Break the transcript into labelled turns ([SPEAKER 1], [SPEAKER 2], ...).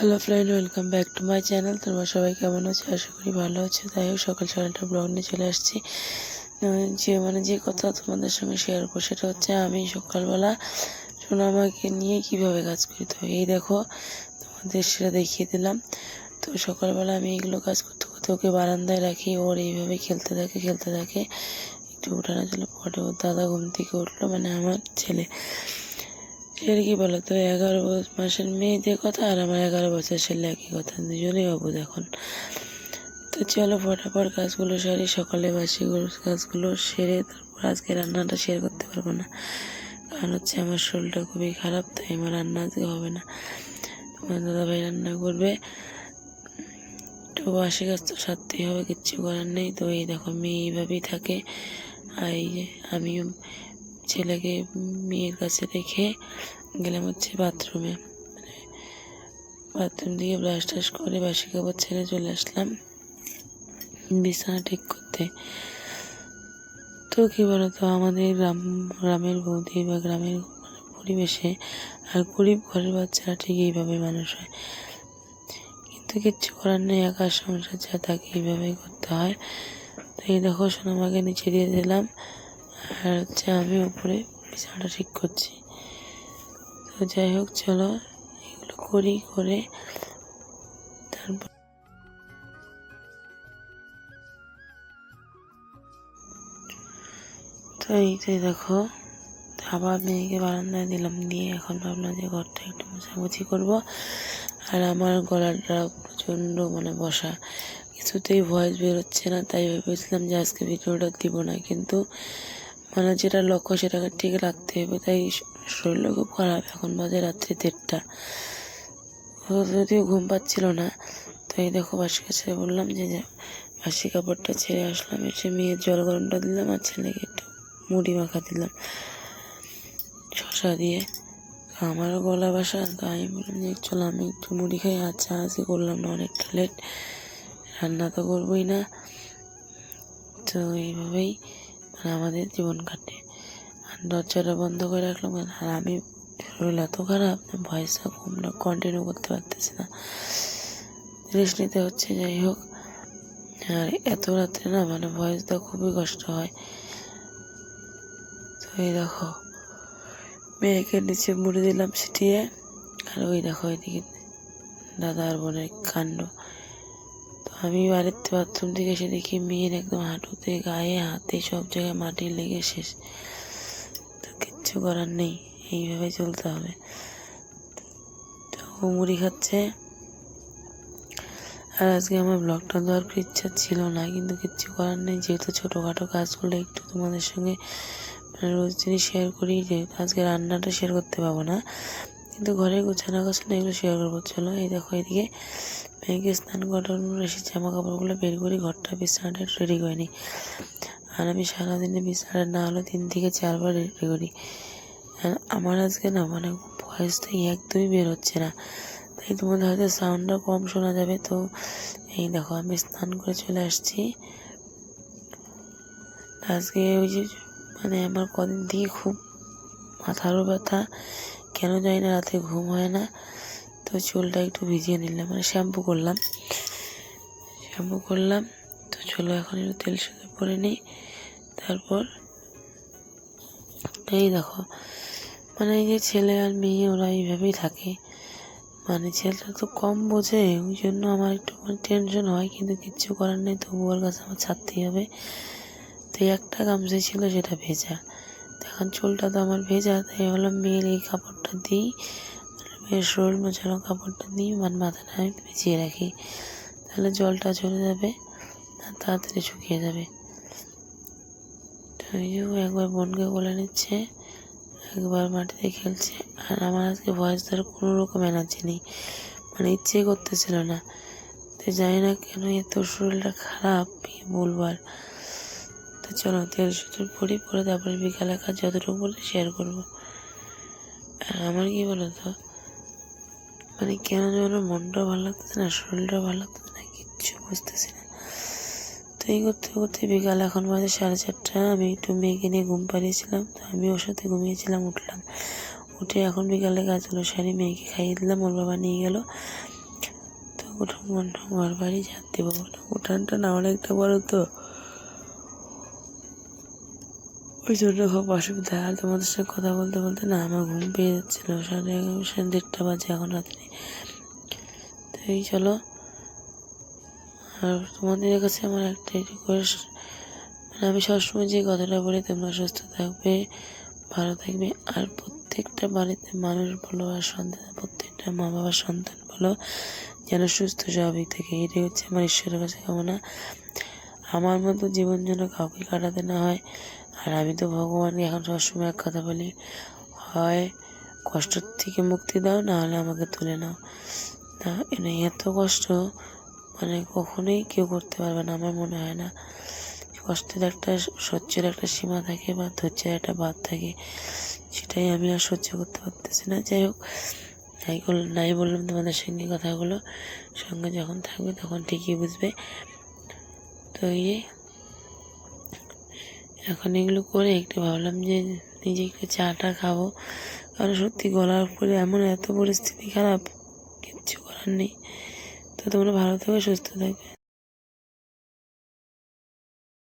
[SPEAKER 1] Hello friend welcome back to my channel তোমরা সবাই কেমন আছো? আশা করি ভালো আছো। তাই হোক, সকাল সকালটা ব্লগ নিয়ে চলে আসছি। যে মানে যে কথা তোমাদের সঙ্গে শেয়ার করব সেটা হচ্ছে আমি সকালবেলা সোনামাকে নিয়ে কীভাবে কাজ করি। তো এই দেখো, তোমাদের সেটা দেখিয়ে দিলাম। তো সকালবেলা আমি এগুলো কাজ করতে করতে ওকে বারান্দায় রাখি। ওর এইভাবে খেলতে থাকে খেলতে থাকে। একটু উঠানো ছিল পরে ওর দাদা ঘুম থেকে উঠল মানে আমার ছেলে। ছেলে কি বলো তো? এগারো মাসের মেয়েদের কথা আর আমার এগারো বছর ছেলে একই কথা। দুজনেই অবুধ এখন। তো চলো ফটাফট কাজগুলো সারি, সকালে বাসি কাজগুলো সেরে তারপর আজকে রান্নাটা শেয়ার করতে পারব না। কারণ হচ্ছে আমার শরীরটা খুবই খারাপ, তাই আমার রান্না আজকে হবে না। তোমার দাদাভাই রান্না করবে। তো বাসি কাজ তো সারতেই হবে, কিচ্ছু করার নেই। তো এই দেখো, মেয়ে এইভাবেই থাকে। আর এই যে আমিও ছেলেকে মেয়ের কাছে রেখে গেলাম হচ্ছে বাথরুমে মানে বাথরুম থেকে ব্রাশ টাশ করে বাসি কাপড় ছেড়ে চলে আসলাম বিছানা ঠিক করতে। তো কী বলতো, আমাদের গ্রাম, গ্রামের বৌদি বা গ্রামের পরিবেশে আর গরিব ঘরের বাচ্চারা ঠিক এইভাবে মানুষ হয়। কিন্তু কিচ্ছু করার নেই একা সংসার যা তাকে এইভাবেই করতে হয়। তো এই দেখো সোনামাকে নিচে দিয়ে দিলাম। আর হচ্ছে আমি উপরে বিছানাটা ঠিক করছি। তো যাই হোক, চলো এগুলো করি, করে তারপর তো এইটাই দেখো। আবার মেয়েকে বারান্দায় দিলাম, দিয়ে এখন ভাবলাম যে ঘরটা একটু মোছামুছি করব। আর আমার গলাটা প্রচণ্ড মানে বসা। কিছুতেই ভয়েস বেরোচ্ছে না, তাই ভেবেছিলাম যে আজকে ভিডিওটা দিব না, কিন্তু মানে যেটা লক্ষ্য সেটাকে ঠিক রাখতে হবে, তাই শরীরটা খুব খারাপ। এখন বাজে রাত্রি দেড়টা। যদিও ঘুম পাচ্ছিল না, তো এই দেখো বাসি কাছে বললাম যে বাসি কাপড়টা ছেড়ে আসলাম, এসে মেয়ের জল গরমটা দিলাম আর ছেলেকে একটু মুড়ি মাখা দিলাম। শশা দিয়ে। আমারও গলা বাসা, তো আমি বললাম যে, চলো আমি একটু মুড়ি খাই আচ্ছা আজকে করলাম না, অনেকটা লেট রান্না তো করবোই না। তো এইভাবেই মানে আমাদের জীবন কাটে। আর দরজাটা বন্ধ করে রাখলাম আর আমি শরীর এত খারাপ ভয়েসটা কম না কন্টিনিউ করতে পারতেছি না। রেস্ট নিতে হচ্ছে, যাই হোক। আর এত রাত্রে না মানে ভয়েসটা খুবই কষ্ট হয়। তো এই দেখো, মেয়েকে নিচে মুড়ে দিলাম ছিটিয়ে। আর ওই দেখো এদিকে দাদা আর বোনের কাণ্ড। আমি বাড়িতে বাথরুম থেকে এসে দেখি মেয়ের একদম হাঁটুতে, গায়ে, হাতে সব জায়গায় মাটি লেগে শেষ। তো কিচ্ছু করার নেই, এইভাবে চলতে হবে। তো মুড়ি খাচ্ছে। আর আজকে আমার ব্লগটা দেওয়ার ইচ্ছা ছিল না, কিন্তু কিচ্ছু করার নেই। যেহেতু ছোটোখাটো কাজগুলো একটু তোমাদের সঙ্গে রোজ দিনই শেয়ার করি, যেহেতু আজকে রান্নাটা শেয়ার করতে পাবো না। কিন্তু ঘরে গোছানো গোছানো এগুলো শেয়ার করব। চলো এই দেখো এদিকে মেয়েকে স্নান করানোর এসে জামা কাপড়গুলো বের করি, ঘরটা বিছানাটা রেডি করে নিই। আর আমি সারাদিনে বিছানা না হলে তিন থেকে চারবার রেডি করি। আর আমার আজকে না মানে ভয়েসটা একদমই বের হচ্ছে না। তাই তোমাদের হয়তো সাউন্ডটা কম শোনা যাবে। তো এই দেখো আমি স্নান করে চলে আসছি। আজকে ওই যে মানে আমার কদিন থেকে খুব মাথারও ব্যথা কেন জানি না, রাতে ঘুম হয় না। তো চুলটা একটু ভিজিয়ে নিলাম মানে শ্যাম্পু করলাম। শ্যাম্পু করলাম, তো চলো এখন একটু তেল সাথে পরে নিই। তারপর, এই দেখো মানে এই যে ছেলে আর মেয়ে, ওরা এইভাবেই থাকে। মানে ছেলেটা তো কম বোঝে, ওই জন্য আমার একটু টেনশন হয়, কিন্তু কিচ্ছু করার নেই, তবু ওর কাছে আমার ছাড়তেই হবে। তো একটা গামছা ছিল, সেটা ভেজা। এখন চুলটা তো আমার ভেজা, তাই ভাবলাম মেয়ের এই কাপড়টা দিই। মেয়ের শরীর মোছানো কাপড়টা দিই মানে মাথাটা আমি ভিজিয়ে রাখি। তাহলে জলটা চলে যাবে, আর তাড়াতাড়ি শুকিয়ে যাবে। একবার বোনকে বলে নিচ্ছে, একবার মাটিতে খেলছে, আর আমার আজকে ভয়েস দেওয়ার কোনো রকম এনার্জি নেই। মানে ইচ্ছেই করতেছিল না। তো জানি না কেন এত শরীরটা খারাপ, কি বলব আর। তো চলো, তেল সুতোর পরি পরে তারপরে বিকালে কাজ যতটুকু বলে শেয়ার করব। আর আমার কি বলো তো মানে কেন যেন মনটাও ভালো লাগতেছে না, শরীরটাও ভালো লাগতেছে না, কিচ্ছু বুঝতেছি না। তো এই করতে করতে বিকাল এখন বাজে সাড়ে চারটা, আমি একটু মেয়েকে নিয়ে ঘুম পাড়িয়েছিলাম, তো আমি ওর সাথে ঘুমিয়েছিলাম, উঠলাম। উঠে এখন বিকালে কাজগুলো সারি মেয়েকে খাইয়ে দিলাম, ওর বাবা নিয়ে গেল। উঠোন মন্ঠন ঘর বাড়ি ঝাঁট দিব। উঠানটা না অনেকটা বড় তো। ওই জন্য খুব অসুবিধা আর তোমাদের সাথে কথা বলতে বলতে না, আমার ঘুম পেয়ে যাচ্ছিল। সাড়ে দেড়টা বাজে এখন রাত্রি। তো এই চলো। আর তোমাদের কাছে আমার একটাই রিকোয়েস্ট মানে আমি সবসময় যে কথাটা বলি, তোমরা সুস্থ থাকবে, ভালো থাকবে। আর প্রত্যেকটা বাড়িতে মানুষ বলো আর সন্তান, প্রত্যেকটা মা বাবার সন্তান বলো, যেন সুস্থ স্বাভাবিক থাকে। এটাই হচ্ছে আমার ঈশ্বরের কাছে কামনা। আমার মতো জীবন যেন কাউকে কাটাতে না হয়। আর আমি তো ভগবানকে এখন সবসময় এক কথা বলি, হয় কষ্ট থেকে মুক্তি দাও না হলে আমাকে তুলে নাও। তা এত কষ্ট মানে কখনোই কেউ করতে পারবে না, আমার মনে হয় না। কষ্টের একটা, সহ্যের একটা সীমা থাকে বা ধৈর্যের একটা বাদ থাকে, সেটাই আমি আর সহ্য করতে পারতেছি না। যাই হোক নাই নাই বললাম তোমাদের সঙ্গে কথাগুলো। সঙ্গে যখন থাকবে তখন ঠিকই বুঝবে। তো এখন এগুলো করে একটু ভাবলাম যে নিজে একটু চাটা খাব। কারণ সত্যি গলার পরে এমন এত পরিস্থিতি খারাপ, কিচ্ছু করার নেই। তো তোমরা ভালো থাকবে সুস্থ থাকবে